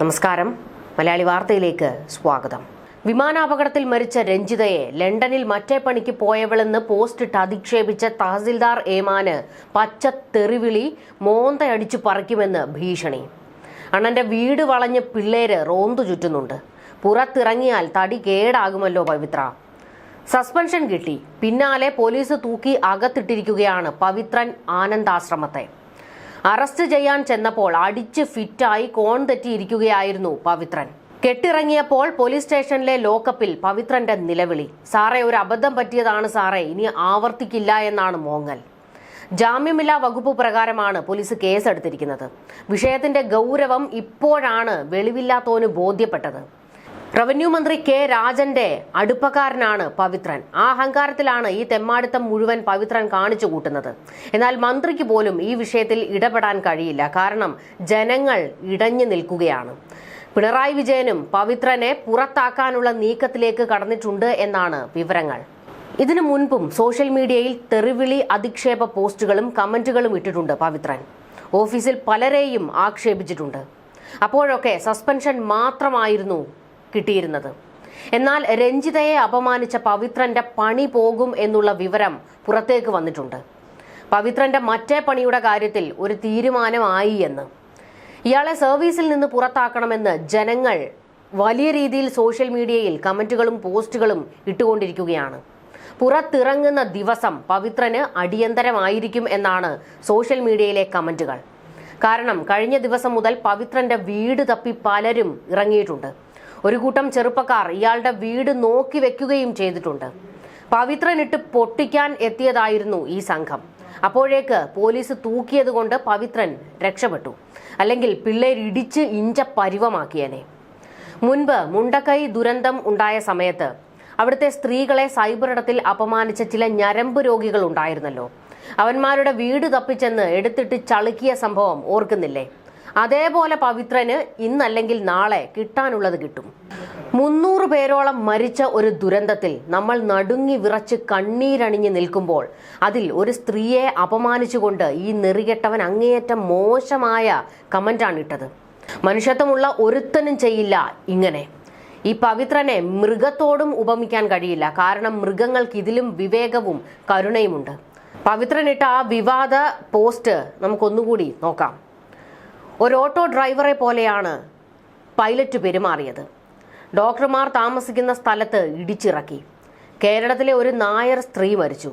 നമസ്കാരം. മലയാളി വാർത്തയിലേക്ക് സ്വാഗതം. വിമാനാപകടത്തിൽ മരിച്ച രഞ്ജിതയെ ലണ്ടനിൽ മറ്റേ പണിക്ക് പോയവളെന്ന് പോസ്റ്റിട്ട് അധിക്ഷേപിച്ച തഹസിൽദാർ ഏമാന് പച്ച തെറിവിളി മോന്തയടിച്ചു പറിക്കുമെന്ന് ഭീഷണി. അണ്ണന്റെ വീട് വളഞ്ഞ് പിള്ളേര് റോന്തു ചുറ്റുന്നുണ്ട്. പുറത്തിറങ്ങിയാൽ തടി കേടാകുമല്ലോ പവിത്ര. സസ്പെൻഷൻ കിട്ടി. പിന്നാലെ പോലീസ് തൂക്കി അകത്തിട്ടിരിക്കുകയാണ് പവിത്രൻ ആനന്ദാശ്രമത്തെ. അറസ്റ്റ് ചെയ്യാൻ ചെന്നപ്പോൾ അടിച്ച് ഫിറ്റായി കോൺ തെറ്റിയിരിക്കുകയായിരുന്നു പവിത്രൻ. കെട്ടിറങ്ങിയപ്പോൾ പോലീസ് സ്റ്റേഷനിലെ ലോക്കപ്പിൽ പവിത്രന്റെ നിലവിളി. സാറേ ഒരു അബദ്ധം പറ്റിയതാണ് സാറേ ഇനി ആവർത്തിക്കില്ല എന്നാണ് മോങ്ങൽ. ജാമ്യമില്ലാ വകുപ്പ് പ്രകാരമാണ് പോലീസ് കേസെടുത്തിരിക്കുന്നത്. വിഷയത്തിന്റെ ഗൗരവം ഇപ്പോഴാണ് വെളിവില്ലാത്തോന് ബോധ്യപ്പെട്ടത്. റവന്യൂ മന്ത്രി കെ രാജന്റെ അടുപ്പക്കാരനാണ് പവിത്രൻ. ആ അഹങ്കാരത്തിലാണ് ഈ തെമ്മാടിത്തം മുഴുവൻ പവിത്രൻ കാണിച്ചു കൂട്ടുന്നത്. എന്നാൽ മന്ത്രിക്ക് പോലും ഈ വിഷയത്തിൽ ഇടപെടാൻ കഴിയില്ല. കാരണം ജനങ്ങൾ ഇടഞ്ഞു നിൽക്കുകയാണ്. പിണറായി വിജയനും പവിത്രനെ പുറത്താക്കാനുള്ള നീക്കത്തിലേക്ക് കടന്നിട്ടുണ്ട് എന്നാണ് വിവരങ്ങൾ. ഇതിനു മുൻപും സോഷ്യൽ മീഡിയയിൽ തെറിവിളി അധിക്ഷേപ പോസ്റ്റുകളും കമന്റുകളും ഇട്ടിട്ടുണ്ട് പവിത്രൻ. ഓഫീസിൽ പലരെയും ആക്ഷേപിച്ചിട്ടുണ്ട്. അപ്പോഴൊക്കെ സസ്പെൻഷൻ മാത്രമായിരുന്നു കിട്ടിയിരുന്നത്. എന്നാൽ രഞ്ജിതയെ അപമാനിച്ച പവിത്രന്റെ പണി പോകും എന്നുള്ള വിവരം പുറത്തേക്ക് വന്നിട്ടുണ്ട്. പവിത്രന്റെ മറ്റേ പണിയുടെ കാര്യത്തിൽ ഒരു തീരുമാനമായി എന്ന്. ഇയാളെ സർവീസിൽ നിന്ന് പുറത്താക്കണമെന്ന് ജനങ്ങൾ വലിയ രീതിയിൽ സോഷ്യൽ മീഡിയയിൽ കമന്റുകളും പോസ്റ്റുകളും ഇട്ടുകൊണ്ടിരിക്കുകയാണ്. പുറത്തിറങ്ങുന്ന ദിവസം പവിത്രന് അടിയന്തരമായിരിക്കും എന്നാണ് സോഷ്യൽ മീഡിയയിലെ കമന്റുകൾ. കാരണം കഴിഞ്ഞ ദിവസം മുതൽ പവിത്രന്റെ വീട് തപ്പി പലരും ഇറങ്ങിയിട്ടുണ്ട്. ഒരു കൂട്ടം ചെറുപ്പക്കാർ ഇയാളുടെ വീട് നോക്കി വെക്കുകയും ചെയ്തിട്ടുണ്ട്. പവിത്രനിട്ട് പൊട്ടിക്കാൻ എത്തിയതായിരുന്നു ഈ സംഘം. അപ്പോഴേക്ക് പോലീസ് തൂക്കിയത് കൊണ്ട് പവിത്രൻ രക്ഷപ്പെട്ടു. അല്ലെങ്കിൽ പിള്ളേരിടിച്ച് ഇഞ്ച പരിവമാക്കിയനെ. മുൻപ് മുണ്ടക്കൈ ദുരന്തം ഉണ്ടായ സമയത്ത് അവിടുത്തെ സ്ത്രീകളെ സൈബറിടത്തിൽ അപമാനിച്ച ചില ഞരമ്പ് രോഗികൾ ഉണ്ടായിരുന്നല്ലോ അവന്മാരുടെ വീട് തപ്പിച്ചെന്ന് എടുത്തിട്ട് ചളുക്കിയ സംഭവം ഓർക്കുന്നില്ലേ? അതേപോലെ പവിത്രന് ഇന്നല്ലെങ്കിൽ നാളെ കിട്ടാനുള്ളത് കിട്ടും. മുന്നൂറ് പേരോളം മരിച്ച ഒരു ദുരന്തത്തിൽ നമ്മൾ നടുങ്ങി വിറച്ച് കണ്ണീരണിഞ്ഞ് നിൽക്കുമ്പോൾ അതിൽ ഒരു സ്ത്രീയെ അപമാനിച്ചുകൊണ്ട് ഈ നെറികെട്ടവൻ അങ്ങേയറ്റം മോശമായ കമന്റാണ് ഇട്ടത്. മനുഷ്യത്വമുള്ള ഒരുത്തനും ചെയ്യില്ല ഇങ്ങനെ. ഈ പവിത്രനെ മൃഗത്തോടും ഉപമിക്കാൻ കഴിയില്ല. കാരണം മൃഗങ്ങൾക്ക് ഇതിലും വിവേകവും കരുണയുമുണ്ട്. പവിത്രനിട്ട ആ വിവാദ പോസ്റ്റ് നമുക്കൊന്നുകൂടി നോക്കാം. ഒരു ഓട്ടോ ഡ്രൈവറെ പോലെയാണ് പൈലറ്റ് പെരുമാറിയത്. ഡോക്ടർമാർ താമസിക്കുന്ന സ്ഥലത്ത് ഇടിച്ചിറക്കി. കേരളത്തിലെ ഒരു നായർ സ്ത്രീ മരിച്ചു.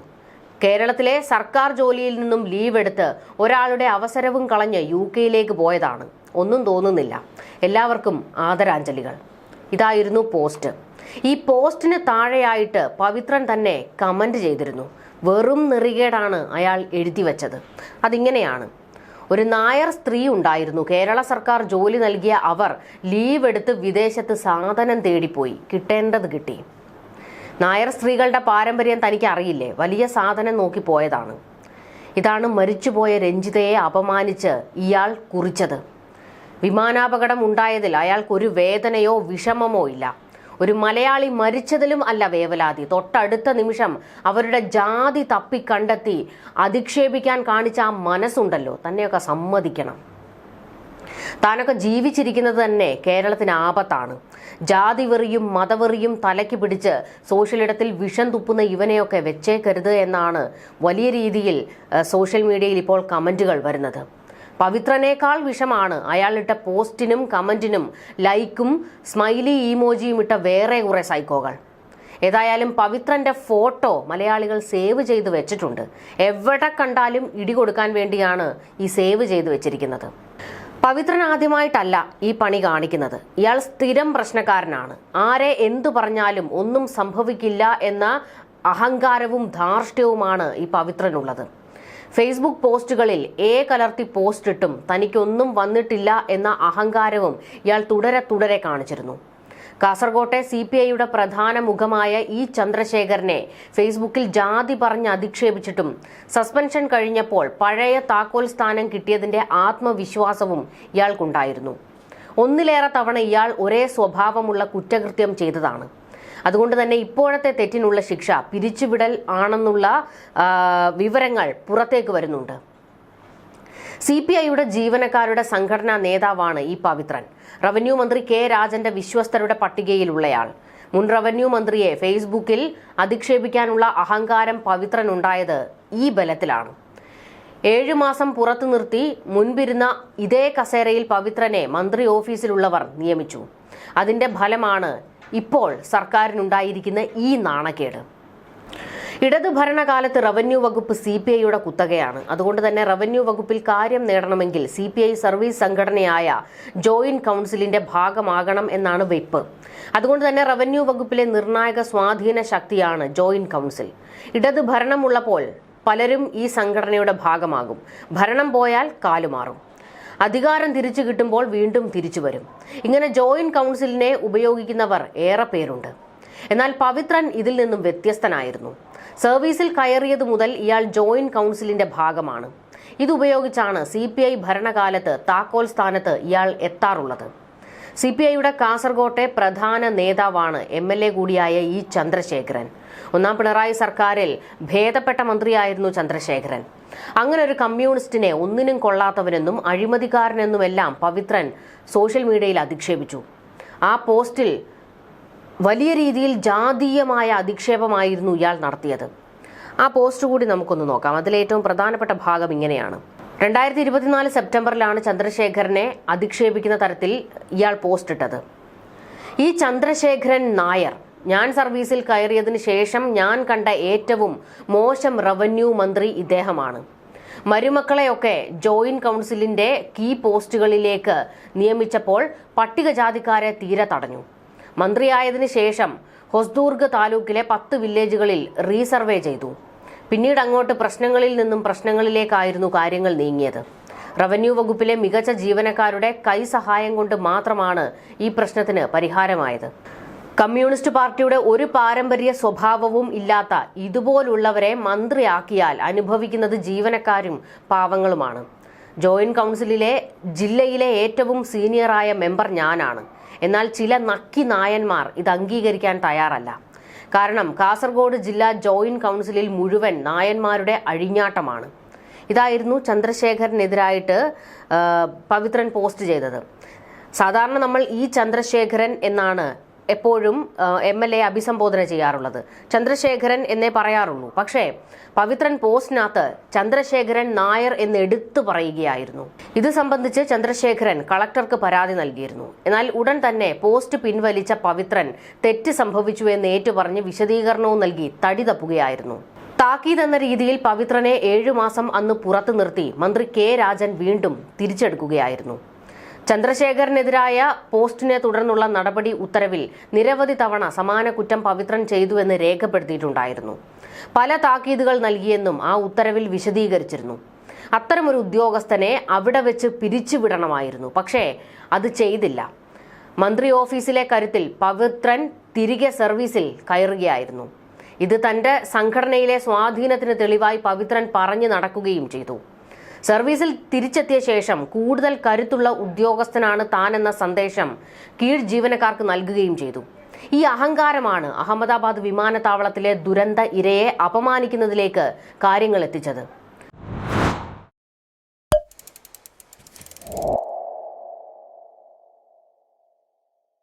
കേരളത്തിലെ സർക്കാർ ജോലിയിൽ നിന്നും ലീവ് എടുത്ത് ഒരാളുടെ അവസരവും കളഞ്ഞ് യു കെയിലേക്ക് പോയതാണ്. ഒന്നും തോന്നുന്നില്ല. എല്ലാവർക്കും ആദരാഞ്ജലികൾ. ഇതായിരുന്നു പോസ്റ്റ്. ഈ പോസ്റ്റിന് താഴെയായിട്ട് പവിത്രൻ തന്നെ കമന്റ് ചെയ്തിരുന്നു. വെറും നെറികേടാണ് അയാൾ എഴുതി വച്ചത്. അതിങ്ങനെയാണ്. ഒരു നായർ സ്ത്രീ ഉണ്ടായിരുന്നു. കേരള സർക്കാർ ജോലി നൽകിയ അവർ ലീവ് എടുത്ത് വിദേശത്ത് സാധനം തേടിപ്പോയി. കിട്ടേണ്ടത് കിട്ടി. നായർ സ്ത്രീകളുടെ പാരമ്പര്യം തനിക്ക് അറിയില്ലേ വലിയ സാധനം നോക്കി പോയതാണ്. ഇതാണ് മരിച്ചുപോയ രഞ്ജിതയെ അപമാനിച്ച് ഇയാൾ കുറിച്ചത്. വിമാനാപകടം ഉണ്ടായതിൽ അയാൾക്കൊരു വേദനയോ വിഷമമോ ഇല്ല. ഒരു മലയാളി മരിച്ചതിലും അല്ല വേവലാതി. തൊട്ടടുത്ത നിമിഷം അവരുടെ ജാതി തപ്പി കണ്ടെത്തി അധിക്ഷേപിക്കാൻ കാണിച്ച ആ മനസ്സുണ്ടല്ലോ. തന്നെയൊക്കെ സമ്മതിക്കണം. താനൊക്കെ ജീവിച്ചിരിക്കുന്നത് തന്നെ കേരളത്തിന് ആപത്താണ്. ജാതി വെറിയും മതവെറിയും തലയ്ക്ക് പിടിച്ച് സോഷ്യലിടത്തിൽ വിഷം തുപ്പുന്ന ഇവനെയൊക്കെ വെച്ചേക്കരുത് എന്നാണ് വലിയ രീതിയിൽ സോഷ്യൽ മീഡിയയിൽ ഇപ്പോൾ കമന്റുകൾ വരുന്നത്. പവിത്രനേക്കാൾ വിഷമാണ്. അയാളിട്ട പോസ്റ്റിനും കമന്റിനും ലൈക്കും സ്മൈലി ഇമോജിയും ഇട്ട വേറെ കുറെ സൈക്കോകൾ. ഏതായാലും പവിത്രന്റെ ഫോട്ടോ മലയാളികൾ സേവ് ചെയ്ത് വെച്ചിട്ടുണ്ട്. എവിടെ കണ്ടാലും ഇടി കൊടുക്കാൻ വേണ്ടിയാണ് ഈ സേവ് ചെയ്ത് വെച്ചിരിക്കുന്നത്. പവിത്രൻ ആദ്യമായിട്ടല്ല ഈ പണി കാണിക്കുന്നത്. ഇയാൾ സ്ഥിരം പ്രശ്നക്കാരനാണ്. ആരെ എന്തു പറഞ്ഞാലും ഒന്നും സംഭവിക്കില്ല എന്ന അഹങ്കാരവും ധാർഷ്ട്യവുമാണ് ഈ പവിത്രനുള്ളത്. ഫേസ്ബുക്ക് പോസ്റ്റുകളിൽ ഏ കലർത്തി പോസ്റ്റ് ഇട്ടും തനിക്കൊന്നും വന്നിട്ടില്ല എന്ന അഹങ്കാരവും ഇയാൾ തുടരെ തുടരെ കാണിച്ചിരുന്നു. കാസർകോട്ടെ സി പി ഐയുടെ പ്രധാന മുഖമായ ഇ ചന്ദ്രശേഖരനെ ഫേസ്ബുക്കിൽ ജാതി പറഞ്ഞ് അധിക്ഷേപിച്ചിട്ടും സസ്പെൻഷൻ കഴിഞ്ഞപ്പോൾ പഴയ താക്കോൽ സ്ഥാനം കിട്ടിയതിന്റെ ആത്മവിശ്വാസവും ഇയാൾക്കുണ്ടായിരുന്നു. ഒന്നിലേറെ തവണ ഇയാൾ ഒരേ സ്വഭാവമുള്ള കുറ്റകൃത്യം ചെയ്തതാണ്. അതുകൊണ്ട് തന്നെ ഇപ്പോഴത്തെ തെറ്റിനുള്ള ശിക്ഷ പിരിച്ചുവിടൽ ആണെന്നുള്ള വിവരങ്ങൾ പുറത്തേക്ക് വരുന്നുണ്ട്. സി പി ഐയുടെ ജീവനക്കാരുടെ സംഘടനാ നേതാവാണ് ഈ പവിത്രൻ. റവന്യൂ മന്ത്രി കെ രാജന്റെ വിശ്വസ്തരുടെ പട്ടികയിലുള്ളയാൾ. മുൻ റവന്യൂ മന്ത്രിയെ ഫേസ്ബുക്കിൽ അധിക്ഷേപിക്കാനുള്ള അഹങ്കാരം പവിത്രൻ പവിത്രനുണ്ടായത് ഈ ബലത്തിലാണ്. ഏഴു മാസം പുറത്തു നിർത്തി മുൻപിരുന്ന ഇതേ കസേരയിൽ പവിത്രനെ മന്ത്രി ഓഫീസിലുള്ളവർ നിയമിച്ചു. അതിന്റെ ഫലമാണ് ഇപ്പോൾ സർക്കാരിനുണ്ടായിരിക്കുന്ന ഈ നാണക്കേട്. ഇടതു ഭരണകാലത്ത് റവന്യൂ വകുപ്പ് സി പി ഐയുടെ കുത്തകയാണ്. അതുകൊണ്ട് തന്നെ റവന്യൂ വകുപ്പിൽ കാര്യം നേടണമെങ്കിൽ സി പി ഐ സർവീസ് സംഘടനയായ ജോയിന്റ് കൗൺസിലിന്റെ ഭാഗമാകണം എന്നാണ് വെപ്പ്. അതുകൊണ്ട് തന്നെ റവന്യൂ വകുപ്പിലെ നിർണായക സ്വാധീന ശക്തിയാണ് ജോയിന്റ് കൗൺസിൽ. ഇടതു ഭരണമുള്ളപ്പോൾ പലരും ഈ സംഘടനയുടെ ഭാഗമാകും. ഭരണം പോയാൽ കാലുമാറും. അധികാരം തിരിച്ചു കിട്ടുമ്പോൾ വീണ്ടും തിരിച്ചു വരും. ഇങ്ങനെ ജോയിന്റ് കൗൺസിലിനെ ഉപയോഗിക്കുന്നവർ ഏറെ പേരുണ്ട്. എന്നാൽ പവിത്രൻ ഇതിൽ നിന്നും വ്യത്യസ്തനായിരുന്നു. സർവീസിൽ കയറിയത് മുതൽ ഇയാൾ ജോയിന്റ് കൗൺസിലിന്റെ ഭാഗമാണ്. ഇതുപയോഗിച്ചാണ് സി പി ഐ ഭരണകാലത്ത് താക്കോൽ സ്ഥാനത്ത് ഇയാൾ എത്താറുള്ളത്. സി പി ഐയുടെ കാസർകോട്ടെ പ്രധാന നേതാവാണ് എം എൽ എ കൂടിയായ ഇ ചന്ദ്രശേഖരൻ. ഒന്നാം പിണറായി സർക്കാരിൽ ഭേദപ്പെട്ട മന്ത്രിയായിരുന്നു ചന്ദ്രശേഖരൻ. അങ്ങനെ ഒരു കമ്മ്യൂണിസ്റ്റിനെ ഒന്നിനും കൊള്ളാത്തവനെന്നും അഴിമതിക്കാരനെന്നുമെല്ലാം പവിത്രൻ സോഷ്യൽ മീഡിയയിൽ അധിക്ഷേപിച്ചു. ആ പോസ്റ്റിൽ വലിയ രീതിയിൽ ജാതീയമായ അധിക്ഷേപമായിരുന്നു ഇയാൾ നടത്തിയത്. ആ പോസ്റ്റ് കൂടി നമുക്കൊന്ന് നോക്കാം. അതിലേറ്റവും പ്രധാനപ്പെട്ട ഭാഗം ഇങ്ങനെയാണ്. രണ്ടായിരത്തി ഇരുപത്തിനാല് സെപ്റ്റംബറിലാണ് ചന്ദ്രശേഖരനെ അധിക്ഷേപിക്കുന്ന തരത്തിൽ ഇയാൾ പോസ്റ്റ് ഇട്ടത്. ഈ ചന്ദ്രശേഖരൻ നായർ ഞാൻ സർവീസിൽ കയറിയതിന് ശേഷം ഞാൻ കണ്ട ഏറ്റവും മോശം റവന്യൂ മന്ത്രി ഇദ്ദേഹമാണ്. മരുമക്കളെയൊക്കെ ജോയിന്റ് കൗൺസിലിന്റെ കീ പോസ്റ്റുകളിലേക്ക് നിയമിച്ചപ്പോൾ പട്ടികജാതിക്കാരെ തീരെ തടഞ്ഞു. മന്ത്രിയായതിനു ശേഷം ഹൊസ്ദൂർഗ് താലൂക്കിലെ പത്ത് വില്ലേജുകളിൽ റീസർവേ ചെയ്തു. പിന്നീട് അങ്ങോട്ട് പ്രശ്നങ്ങളിൽ നിന്നും പ്രശ്നങ്ങളിലേക്കായിരുന്നു കാര്യങ്ങൾ നീങ്ങിയത്. റവന്യൂ വകുപ്പിലെ മികച്ച ജീവനക്കാരുടെ കൈസഹായം കൊണ്ട് മാത്രമാണ് ഈ പ്രശ്നത്തിന് പരിഹാരമായത്. കമ്മ്യൂണിസ്റ്റ് പാർട്ടിയുടെ ഒരു പാരമ്പര്യ സ്വഭാവവും ഇല്ലാത്ത ഇതുപോലുള്ളവരെ മന്ത്രിയാക്കിയാൽ അനുഭവിക്കുന്നത് ജീവനക്കാരും പാവങ്ങളുമാണ്. ജോയിന്റ് കൗൺസിലിലെ ജില്ലയിലെ ഏറ്റവും സീനിയറായ മെമ്പർ ഞാനാണ്. എന്നാൽ ചില നക്കി നായന്മാർ ഇത് അംഗീകരിക്കാൻ തയ്യാറല്ല. കാരണം കാസർഗോഡ് ജില്ലാ ജോയിന്റ് കൗൺസിലിൽ മുഴുവൻ നായന്മാരുടെ അഴിഞ്ഞാട്ടമാണ്. ഇതായിരുന്നു ചന്ദ്രശേഖരനെതിരായിട്ട് പവിത്രൻ പോസ്റ്റ് ചെയ്തത്. സാധാരണ നമ്മൾ ഈ ചന്ദ്രശേഖരൻ എന്നാണ് എപ്പോഴും എം എൽ എ അഭിസംബോധന ചെയ്യാറുള്ളത്. ചന്ദ്രശേഖരൻ എന്നേ പറയാറുള്ളൂ. പക്ഷേ പവിത്രൻ പോസ്റ്റിനകത്ത് ചന്ദ്രശേഖരൻ നായർ എന്ന് എടുത്തു പറയുകയായിരുന്നു. ഇത് സംബന്ധിച്ച് ചന്ദ്രശേഖരൻ കളക്ടർക്ക് പരാതി നൽകിയിരുന്നു. എന്നാൽ ഉടൻ തന്നെ പോസ്റ്റ് പിൻവലിച്ച പവിത്രൻ തെറ്റ് സംഭവിച്ചു എന്ന് ഏറ്റുപറഞ്ഞ് വിശദീകരണവും നൽകി തടി തപ്പുകയായിരുന്നു. താക്കീത് എന്ന രീതിയിൽ പവിത്രനെ ഏഴുമാസം അന്ന് പുറത്തു നിർത്തി മന്ത്രി കെ രാജൻ വീണ്ടും തിരിച്ചെടുക്കുകയായിരുന്നു. ചന്ദ്രശേഖരനെതിരായ പോസ്റ്റിനെ തുടർന്നുള്ള നടപടി ഉത്തരവിൽ നിരവധി തവണ സമാന കുറ്റം പവിത്രൻ ചെയ്തുവെന്ന് രേഖപ്പെടുത്തിയിട്ടുണ്ടായിരുന്നു. പല താക്കീതുകൾ നൽകിയെന്നും ആ ഉത്തരവിൽ വിശദീകരിച്ചിരുന്നു. അത്തരമൊരു ഉദ്യോഗസ്ഥനെ അവിടെ വെച്ച് പിരിച്ചുവിടണമായിരുന്നു. പക്ഷേ അത് ചെയ്തില്ല. മന്ത്രി ഓഫീസിലെ കരുത്തിൽ പവിത്രൻ തിരികെ സർവീസിൽ കയറുകയായിരുന്നു. ഇത് തന്റെ സംഘടനയിലെ സ്വാധീനത്തിന് തെളിവായി പവിത്രൻ പറഞ്ഞു നടക്കുകയും ചെയ്തു. സർവീസിൽ തിരിച്ചെത്തിയ ശേഷം കൂടുതൽ കരുത്തുള്ള ഉദ്യോഗസ്ഥനാണ് താനെന്ന സന്ദേശം കീഴ് ജീവനക്കാർക്ക് നൽകുകയും ചെയ്തു. ഈ അഹങ്കാരമാണ് അഹമ്മദാബാദ് വിമാനത്താവളത്തിലെ ദുരന്ത ഇരയെ അപമാനിക്കുന്നതിലേക്ക് കാര്യങ്ങൾ എത്തിച്ചത്.